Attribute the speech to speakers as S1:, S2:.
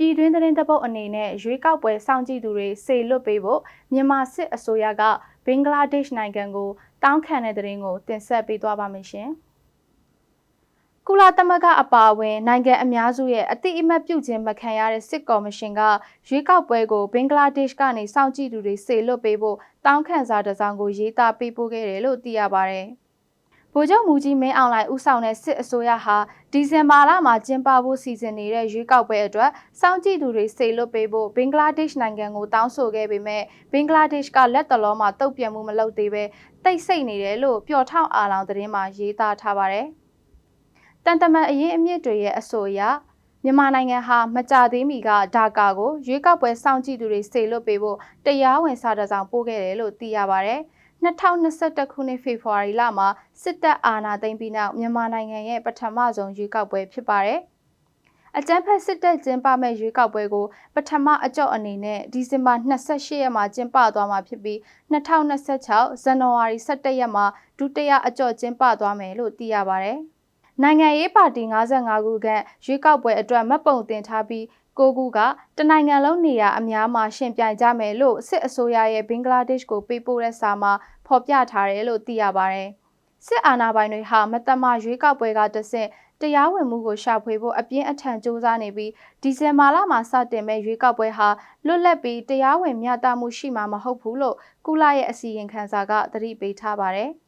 S1: ပြည်တွင်းသတင်းတပုတ်အနေနဲ့ရွေးကောက်ပွဲစောင့်ကြည့်သူတွေစေလွတ်ပေးဖို့မြန်မာစစ်အစိုးရကဘင်္ဂလားဒေ့ရှ်နိုင်ငံကိုတောင်းခံတဲ့သတင်းကိုတင်ဆက်ပေးသွားပါမယ်ရှင်။ကုလသမဂ္ဂအပါအဝင်နိုင်ငံအများစုရဲ့အတိအမှတ်ပြုခြင်းမခံရတဲ့စစ်ကော်မရှင်ကရွေးကောက်ပွဲကိုဘင်္ဂလားဒေ့ရှ်ကနေစောင့်ကြည့်သူတွေစေလွတ်ပေးဖို့တောင်းခံစာတစ်စောင်ကိုရေးသားပေးပို့ခဲ့တယ်လို့သိရပါဗျ။ ဗိုလ်ချုပ်မူကြီးမင်းအောင်လှိုင်ဦးဆောင်တဲ့စစ်အစိုးရဟာဒီဇင်ဘာလမှာကျင်းပဖို့စီစဉ်နေတဲ့ရွေးကောက်ပွဲအတွက်စောင့်ကြည့်သူတွေစေလွတ်ပေးဖို့ဘင်္ဂလားဒေ့ရှ်နိုင်ငံကိုတောင်းဆိုခဲ့ပေမဲ့ဘင်္ဂလားဒေ့ရှ်ကလက်တလောမှာတုံ့ပြန်မှုမလုပ်သေးပဲတိတ်ဆိတ်နေတယ်လို့ပျော်ထောက်အာလောင်သတင်းမှာရေးသားထားပါတယ်။တန်တမန်အရင်အမြင့်တွေရဲ့အဆိုအရမြန်မာနိုင်ငံဟာမကြသေးမီကဒါကာကိုရွေးကောက်ပွဲစောင့်ကြည့်သူတွေစေလွတ်ပေးဖို့တရားဝင်စာတစောင်ပို့ခဲ့တယ်လို့သိရပါဗျ။ 2021ခုနှစ်ဖေဖော်ဝါရီလမှာစစ်တပ်အာဏာသိမ်းပြီးနောက်မြန်မာနိုင်ငံရဲ့ပထမဆုံးရွေးကောက်ပွဲဖြစ်ပါတယ်။အကြမ်းဖက်စစ်တပ်ကျင်းပမဲ့ရွေးကောက်ပွဲကိုပထမအကြော့အနေနဲ့ဒီဇင်ဘာ28ရက်မှာကျင်းပသွားမှာဖြစ်ပြီး2026ဇန်နဝါရီ17ရက်မှာဒုတိယအကြော့ကျင်းပသွားမယ်လို့သိရပါတယ်။ နိုင်ငံရေးပါတီ55ခုခန့်ရွေးကောက်ပွဲအတွက်မှတ်ပုံတင်ထားပြီးကိုကူကတနိုင်ငံလုံးနေရာအများမှာရှင်ပြိုင်ကြမယ်လို့စစ်အစိုးရရဲ့ဘင်္ဂလားဒေ့ရှ်ကိုပေးပို့တဲ့စာမှာဖော်ပြထားတယ်လို့သိရပါတယ်။စစ်အာဏာပိုင်တွေဟာမတမရွေးကောက်ပွဲကတဆင့်တရားဝင်မှုကိုရှာဖွေဖို့အပြင်းအထန်စ조사နေပြီးဒီဇင်ဘာလမှာစတင်မဲ့ရွေးကောက်ပွဲဟာလွတ်လပ်ပြီးတရားဝင်မျှတမှုရှိမှာမဟုတ်ဘူးလို့ကုလရဲ့အစီရင်ခံစာကသတိပေးထားပါတယ်။